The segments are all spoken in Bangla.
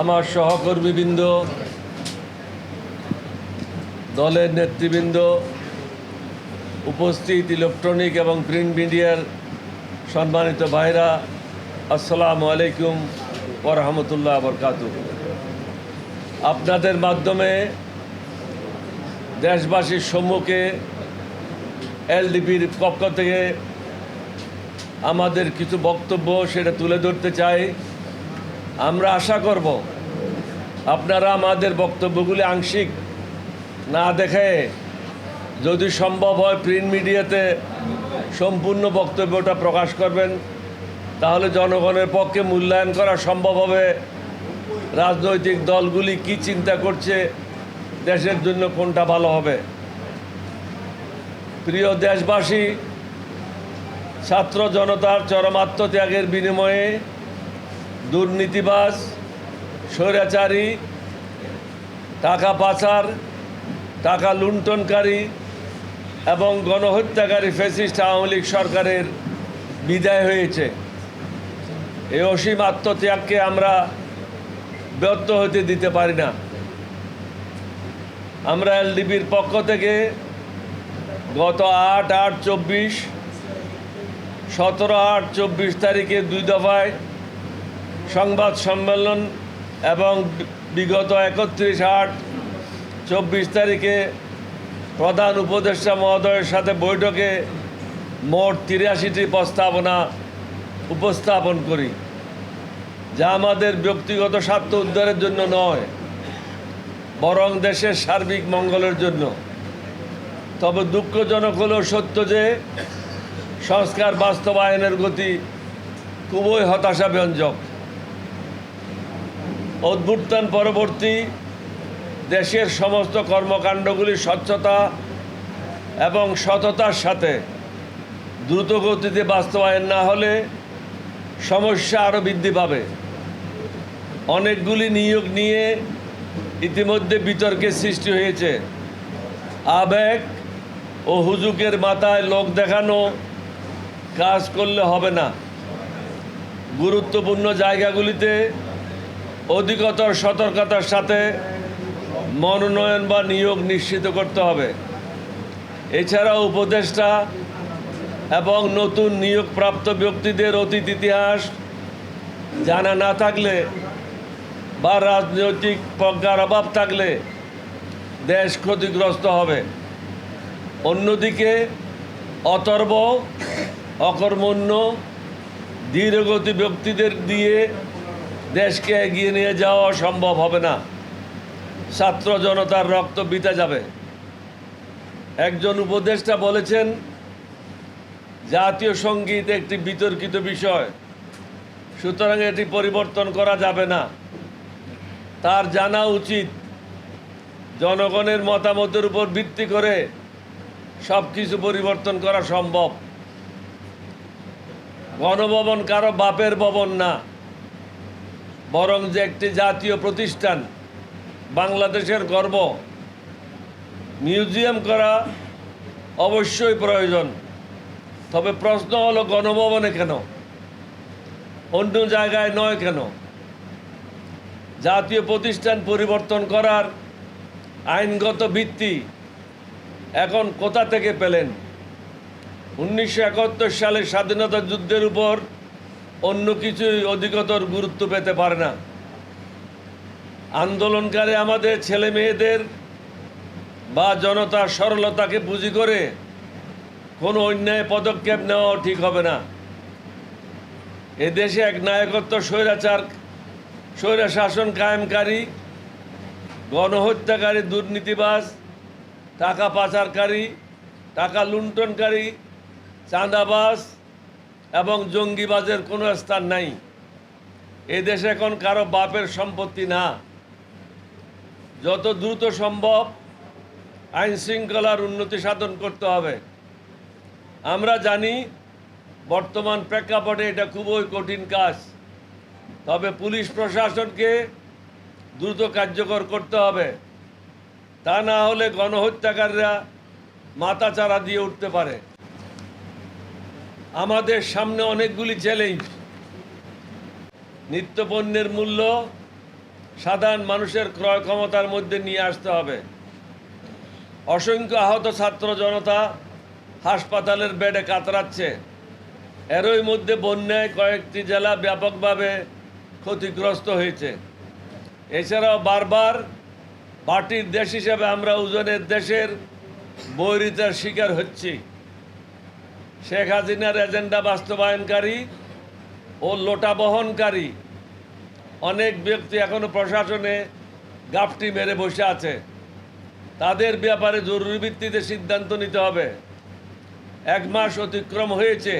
আমার সহকর্মীবৃন্দ, দলের নেতৃবৃন্দ, উপস্থিত ইলেকট্রনিক এবং প্রিন্ট মিডিয়ার সম্মানিত ভাইরা, আসসালামু আলাইকুম ওরহামতুল্লাহ বরকাত আপনাদের মাধ্যমে দেশবাসীর সম্মুখে এলডিপির পক্ষ থেকে আমাদের কিছু বক্তব্য সেটা তুলে ধরতে চাই। আমরা আশা করব আপনারা আমাদের বক্তব্যগুলি আংশিক না দেখে যদি সম্ভব হয় প্রিন্ট মিডিয়াতে সম্পূর্ণ বক্তব্যটা প্রকাশ করবেন, তাহলে জনগণের পক্ষে মূল্যায়ন করা সম্ভব হবে। রাজনৈতিক দলগুলি কি চিন্তা করছে, দেশের জন্য কোনটা ভালো হবে? প্রিয় দেশবাসী, ছাত্র জনতার চরম আত্মত্যাগের বিনিময়ে দুর্নীতিবাজ, স্বৈরাচারী, টাকা পাচার, টাকা লুণ্ঠনকারী এবং গণহত্যাকারী ফেসিস্ট আওয়ামী লীগ সরকারের বিদায় হয়েছে। এই অসীম আত্মত্যাগকে আমরা ব্যর্থ হতে দিতে পারি না। আমরা এলডিপির পক্ষ থেকে গত আট আট চব্বিশ, সতেরো আট চব্বিশ তারিখে দুই দফায় সংবাদ সম্মেলন এবং বিগত একত্রিশ আট চব্বিশ তারিখে প্রধান উপদেষ্টা মহোদয়ের সাথে বৈঠকে মোট তিরাশিটি প্রস্তাবনা উপস্থাপন করি, যা আমাদের ব্যক্তিগত স্বার্থ উদ্ধারের জন্য নয়, বরং দেশের সার্বিক মঙ্গলের জন্য। তবে দুঃখজনক হলেও সত্য যে সংস্কার বাস্তবায়নের গতি খুবই হতাশাব্যঞ্জক। অভ্যুত্থান পরবর্তী দেশের সমস্ত কর্মকাণ্ডগুলি স্বচ্ছতা এবং সততার সাথে দ্রুত গতিতে বাস্তবায়ন না হলে সমস্যা আরও বৃদ্ধি পাবে। অনেকগুলি নিয়োগ নিয়ে ইতিমধ্যে বিতর্কের সৃষ্টি হয়েছে। আবেগ ও হুজুকের মাথায় লোক দেখানো কাজ করলে হবে না। গুরুত্বপূর্ণ জায়গাগুলিতে অধিকতর সতর্কতার সাথে মনোনয়ন বা নিয়োগ নিশ্চিত করতে হবে। এছাড়া উপদেষ্টা এবং নতুন নিয়োগপ্রাপ্ত ব্যক্তিদের অতীত ইতিহাস জানা না থাকলে বা রাজনৈতিক প্রজ্ঞার অভাব থাকলে দেশ ক্ষতিগ্রস্ত হবে। অন্যদিকে অতর্ব, অকর্মণ্য, ধীরগতি ব্যক্তিদের দিয়ে দেশকে এগিয়ে নিয়ে যাওয়া সম্ভব হবে না। ছাত্র জনতার রক্ত বিতে যাবে। একজন উপদেষ্টা বলেছেন, জাতীয় সংগীত একটি বিতর্কিত বিষয়, সুতরাং এটি পরিবর্তন করা যাবে না। তার জানা উচিত, জনগণের মতামতের উপর ভিত্তি করে সব কিছু পরিবর্তন করা সম্ভব। গণভবন কারও বাপের ভবন না। বরং যে একটি জাতীয় প্রতিষ্ঠান, বাংলাদেশের গর্ব, মিউজিয়াম করা অবশ্যই প্রয়োজন। তবে প্রশ্ন হলো গণভবনে কেন? অন্য জায়গায় নয় কেন? জাতীয় প্রতিষ্ঠান পরিবর্তন করার আইনগত ভিত্তি এখন কোথা থেকে পেলেন? উনিশশো একাত্তর সালে স্বাধীনতা যুদ্ধের উপর অন্য কিছুই অধিকতর গুরুত্ব পেতে পারে না। আন্দোলনকারী আমাদের ছেলে মেয়েদের বা জনতার সরলতাকে পুঁজি করে কোনো অন্যায় পদক্ষেপ নেওয়াও ঠিক হবে না। এদেশে এক নায়কত্ব স্বৈরাচার স্বৈরা শাসন কায়েমকারী, গণহত্যাকারী, দুর্নীতিবাজ, টাকা পাচারকারী, টাকা লুণ্ঠনকারী, চাঁদাবাজ এবং জঙ্গিবাজের কোনো স্থান নাই। এ দেশে এখন কারও বাপের সম্পত্তি না। যত দ্রুত সম্ভব আইন শৃঙ্খলার উন্নতি সাধন করতে হবে। আমরা জানি বর্তমান প্রেক্ষাপটে এটা খুবই কঠিন কাজ। তবে পুলিশ প্রশাসনকে দ্রুত কার্যকর করতে হবে। তা না হলে গণহত্যাকারীরা মাথা চারা দিয়ে উঠতে পারে। আমাদের সামনে অনেকগুলি চ্যালেঞ্জ নিত্যপণ্যের মূল্য সাধারণ মানুষের ক্রয় ক্ষমতার মধ্যে নিয়ে আসতে হবে। অসংখ্য আহত ছাত্র জনতা হাসপাতালের বেডে কাতরাচ্ছে। এরই মধ্যে বন্যায় কয়েকটি জেলা ব্যাপকভাবে ক্ষতিগ্রস্ত হয়েছে। এছাড়াও বারবার পার্টির দেশ হিসেবে আমরা ওজনের দেশের বৈরিতার শিকার হচ্ছি। শেখ হাসিনার এজেন্ডা বাস্তবায়নকারী ও লোটা বহনকারী। অনেক ব্যক্তি এখনও প্রশাসনে গাফটি মেরে বসে আছে। তাদের ব্যাপারে জরুরি ভিত্তিতে সিদ্ধান্ত নিতে হবে। এক মাস অতিক্রম হয়েছে।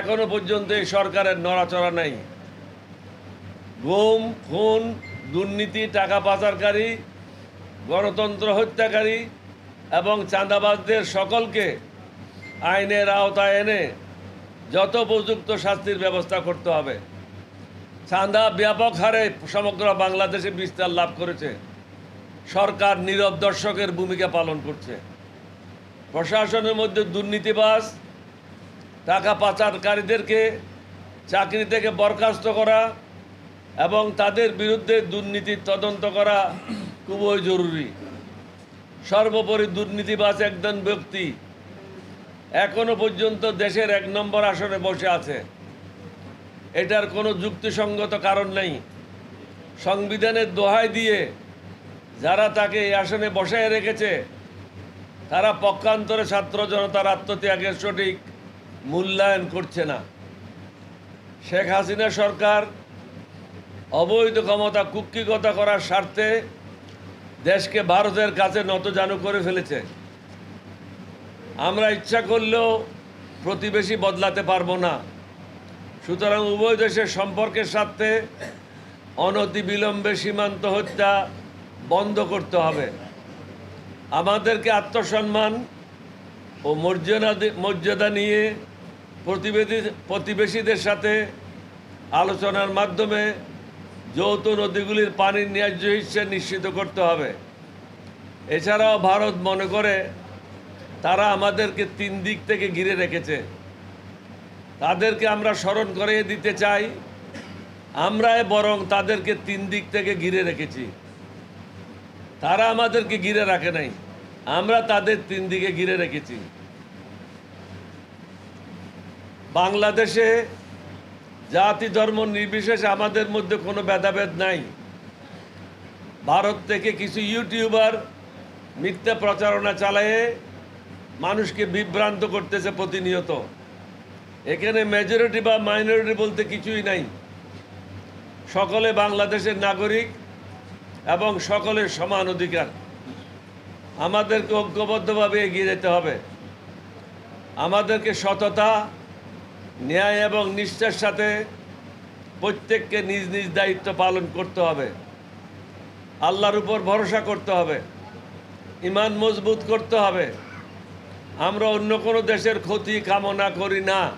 এখনও পর্যন্ত এই সরকারের নড়াচড়া নাই। গুম, খুন, দুর্নীতি, টাকা পাচারকারী, গণতন্ত্র হত্যাকারী এবং চাঁদাবাজদের সকলকে আইনের আওতায় এনে যত উপযুক্ত শাস্তির ব্যবস্থা করতে হবে। চাঁদা ব্যাপক হারে সমগ্র বাংলাদেশে বিস্তার লাভ করেছে। সরকার নীরব দর্শকের ভূমিকা পালন করছে। প্রশাসনের মধ্যে দুর্নীতিবাস টাকা পাচারকারীদেরকে চাকরি থেকে বরখাস্ত করা এবং তাদের বিরুদ্ধে দুর্নীতির তদন্ত করা খুবই জরুরি। সর্বোপরি দুর্নীতিবাস একজন ব্যক্তি এখনও পর্যন্ত দেশের এক নম্বর আসনে বসে আছে। এটার কোনো যুক্তিসঙ্গত কারণ নেই। সংবিধানের দোহাই দিয়ে যারা তাকে এই আসনে বসায় রেখেছে, তারা পক্ষান্তরে ছাত্র জনতার আত্মত্যাগের সঠিক মূল্যায়ন করছে না। শেখ হাসিনা সরকার অবৈধ ক্ষমতা কুক্ষিগতা করার স্বার্থে দেশকে ভারতের কাছে নতজানু করে ফেলেছে। আমরা ইচ্ছা করলেও প্রতিবেশী বদলাতে পারব না। সুতরাং উভয় দেশের সম্পর্কের সাথে অনতি বিলম্বে সীমান্ত হত্যা বন্ধ করতে হবে। আমাদেরকে আত্মসম্মান ও মর্যাদা মর্যাদা নিয়ে প্রতিবেদী, প্রতিবেশীদের সাথে আলোচনার মাধ্যমে যৌথ নদীগুলির পানির ন্যায্য হিসেবে নিশ্চিত করতে হবে। এছাড়াও ভারত মনে করে তারা আমাদেরকে তিন দিক থেকে ঘিরে রেখেছে। তাদেরকে আমরা স্মরণ করিয়ে দিতে চাই। আমরাই বরং তাদেরকে তিন দিক থেকে ঘিরে রেখেছি। তারা আমাদেরকে ঘিরে রাখে নাই। আমরা তাদের তিন দিকে ঘিরে রেখেছি। বাংলাদেশে জাতি ধর্ম নির্বিশেষে আমাদের মধ্যে কোনো ভেদাভেদ নাই। ভারত থেকে কিছু ইউটিউবার মিথ্যা প্রচারণা চালায়ে মানুষকে বিভ্রান্ত করতেছে প্রতিনিয়ত। এখানে মেজরিটি বা মাইনরিটি বলতে কিছুই নাই। সকলে বাংলাদেশের নাগরিক এবং সকলের সমান অধিকার। আমাদেরকে ঐক্যবদ্ধভাবে এগিয়ে যেতে হবে। আমাদেরকে সততা, ন্যায় এবং নিষ্ঠার সাথে প্রত্যেককে নিজ নিজ দায়িত্ব পালন করতে হবে। আল্লাহর উপর ভরসা করতে হবে। ইমান মজবুত করতে হবে। আমরা অন্য কোনো দেশের ক্ষতি কামনা করি না।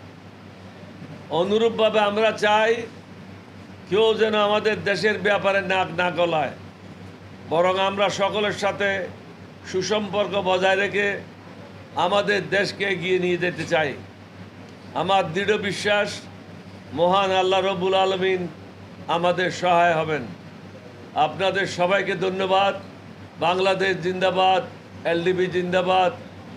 অনুরূপভাবে আমরা চাই কেউ যেন আমাদের দেশের ব্যাপারে নাক না গলায়। বরং আমরা সকলের সাথে সুসম্পর্ক বজায় রেখে আমাদের দেশকে এগিয়ে নিয়ে যেতে চাই। আমার দৃঢ় বিশ্বাস, মহান আল্লাহ রবুল আলমিন আমাদের সহায় হবেন। আপনাদের সবাইকে ধন্যবাদ। বাংলাদেশ জিন্দাবাদ, এলডিবি জিন্দাবাদ।